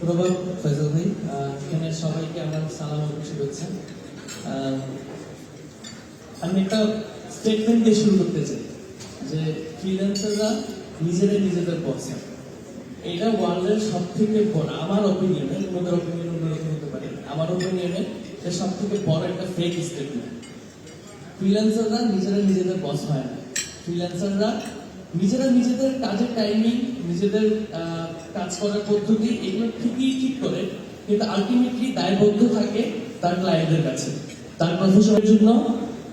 ধন্যবাদ ফয়সাল ভাই এখানে সবাইকে আমার সালাম শুভেচ্ছা। আমি একটা স্টেটমেন্ট দিয়ে শুরু করতে চাই যে ফ্রিল্যান্সাররা নিজেরাই নিজেদের বস এটা ওয়ার্ল্ডের সব থেকে বড়, আমার অপিনিয়নে তোমাদের অপিনিয়ন অন্যরকম হতে পারে, আমার অপিনিয়নে এটা সব থেকে বড় একটা ফেক স্টেটমেন্ট ফ্রিল্যান্সাররা নিজেরা নিজেদের বস হয় না। ফ্রিল্যান্সাররা নিজেরা নিজেদের কাজের টাইমিং নিজেদের কাজ করার পদ্ধতি, এগুলো ঠিকই ঠিক করে, কিন্তু আলটিমেটলি দায়বদ্ধ থাকে তার ক্লায়েন্টের কাছে। তার প্রফেশনের জন্য,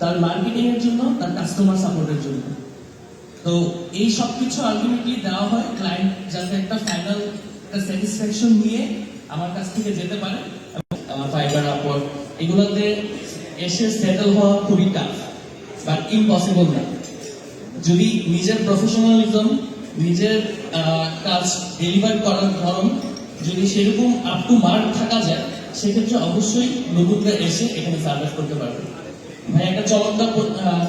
তার মার্কেটিং এর জন্য, তার কাস্টমার সাপোর্টের জন্য। তো এই সব কিছু আলটিমেটলি দেওয়া হয় ক্লায়েন্ট যাতে একটা ফাইনাল একটা স্যাটিসফ্যাকশন নিয়ে আমার কাছ থেকে যেতে পারে আমার ফাইবার আপওয়ার্ক এগুলোতে এসে সেটেল হওয়া খুবই টাফ বাট ইম্পসিবল না। যদি নিজের প্রফেশনালিজম নিজের কাজ ডেলিভার করার ধরন যদি সেরকম আপ টু মার্ক থাকা যায়, সেক্ষেত্রে অবশ্যই নতুনরা এসে এখানে সার্ভাইভ করতে পারবে। ভাই, একটা চমৎকার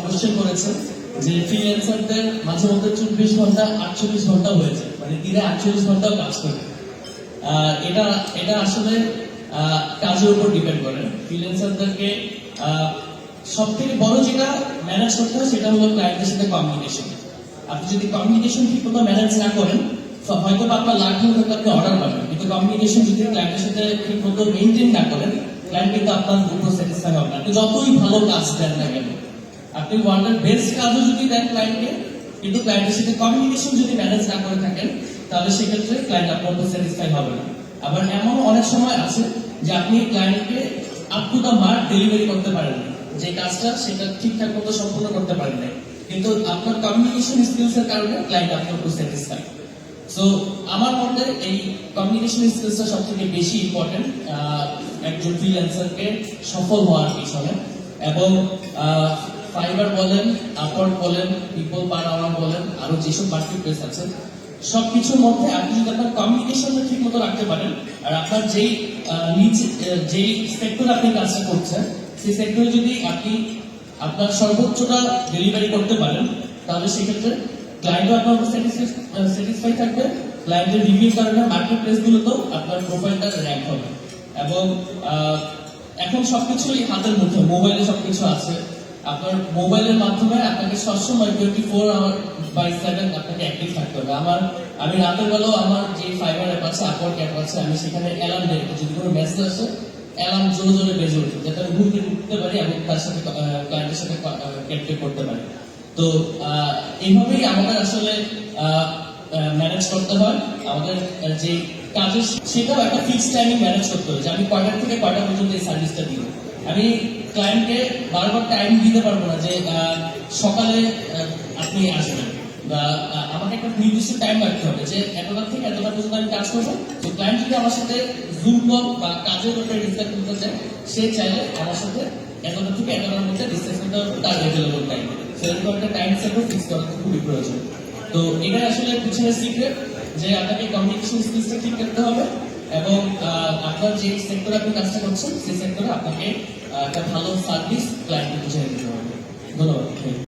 কোশ্চেন করেছেন যে ফ্রিল্যান্সারদের মাঝে মধ্যে চব্বিশ ঘণ্টা, আটচল্লিশ ঘণ্টা হয়েছে মানে দিনে আটচল্লিশ ঘন্টাও কাজ করে। এটা এটা আসলে কাজের উপর ডিপেন্ড করে। ফ্রিল্যান্সারদেরকে সব থেকে বড় যেটা ম্যানেজ করতে হয় সেটা হলো ক্লায়েন্টের সাথে কমিউনিকেশন আপনি যদি কমিউনিকেশন ঠিক মতো ম্যানেজ না করেন হয়তো আপনার লাখ টাকা আপনি অর্ডার পাবেন। কিন্তু কমিউনিকেশন যদি ক্লায়েন্টের সাথে ঠিক মতো মেনটেন না করেন ক্লায়েন্ট কিন্তু আপনার উপর স্যাটিসফাই হবে আপনি যতই ভালো কাজ দেন না কেন, আপনি ওয়ার্ল্ডের বেস্ট কাজও যদি দেন ক্লায়েন্টকে কিন্তু ক্লায়েন্টের সাথে কমিউনিকেশন যদি ম্যানেজ না করে থাকেন, তাহলে সেক্ষেত্রে ক্লায়েন্ট আপনার উপর স্যাটিসফাই হবে না। আবার এমন অনেক সময় আছে যে আপনি ক্লায়েন্টকে up to the mark delivery করতে পারেন না। যে কাজটা সেটা ঠিকঠাক মতো সম্পূর্ণ করতে পারেন নাই। কিন্তু আপনার কমিউনিকেশন স্কিলস এর কারণে ক্লায়েন্ট আপনার উপর স্যাটিসফাই সো আমার মতে এই কমিউনিকেশন স্কিলসটা সব থেকে বেশি ইম্পর্টেন্ট একজন ফ্রিল্যান্সারকে সফল হওয়ার পিছনে। এবং ফাইবার বলেন আপওয়ার্ক বলেন পিপল পার আওয়ার বলেন, আরও যেসব মার্কেট প্লেস আছে, সবকিছুর মধ্যে আপনি যদি আপনার কমিউনিকেশনটা ঠিক মতো রাখতে পারেন, আর আপনার যেই নিচে যেই সেক্টরে আপনি কাজটা করছেন সেই সেক্টরে যদি আপনি আপনার সর্বোচ্চটা ডেলিভারি করতে পারেন, তাহলে সেক্ষেত্রে ক্লায়েন্টও আপনার স্যাটিসফাই থাকবে। ক্লায়েন্টের রিভিউ কারণে মার্কেট প্লেসগুলোতেও আপনার প্রোফাইলটা র্যাঙ্ক হবে। এবং এখন সবকিছুই হাতের মধ্যে মোবাইলে সবকিছু আছে। আপনার মোবাইলের মাধ্যমে আপনাকে সবসময় twenty four hour by seven আপনাকে অ্যাক্টিভ থাকতে হবে। আমার, আমি রাতের বেলাও আমার যে ফাইবার অ্যাপ আছে আপওয়ার্ক অ্যাপ আছে, আমি সেখানে অ্যালার্ম দিয়ে যদি কোনো মেসেজ আসে অ্যালার্ম জোরে জোরে বেজে ওঠে যাতে আমি থেকে উঠতে পারি এবং তার সাথে ক্লায়েন্টের সাথে ক্যাপ্টেন করতে পারি। তো এইভাবেই আমাদের আসলে ম্যানেজ করতে হয়। আমাদের যে কাজের সেটাও একটা ফিক্স টাইমিং ম্যানেজ করতে হবে যে আমি কয়টা থেকে কয়টা পর্যন্ত এই সার্ভিসটা দিব। আমি ক্লায়েন্টকে বারবার টাইম দিতে পারব না যে সকালে আপনি আসবেন। বা আমাকে একটা নির্দিষ্ট টাইম রাখতে হবে যে, এতটা থেকে এতটা পর্যন্ত আমি কাজ করব ক্লায়েন্ট যদি আমার সাথে জুম কল বা কাজের ব্যাপারে ডিসকাস করতে চায়, সে চাইলে আমার সাথে এতটা থেকে এতটার মধ্যে ডিসকাস করতে হবে তার অ্যাভেলেবল টাইম সেরকম একটা টাইম সেটও ফিক্স করা খুবই প্রয়োজন। তো এটা আসলে পিছনের সিক্রেট যে আপনাকে কমিউনিকেশন স্কিলসটা ঠিক করতে হবে এবং আপনার যে সেক্টরে আপনি কাজটা করছেন, সেই সেক্টরে আপনাকে একটা ভালো সার্ভিস ক্লায়েন্টকে বুঝিয়ে দিতে হবে। ধন্যবাদ।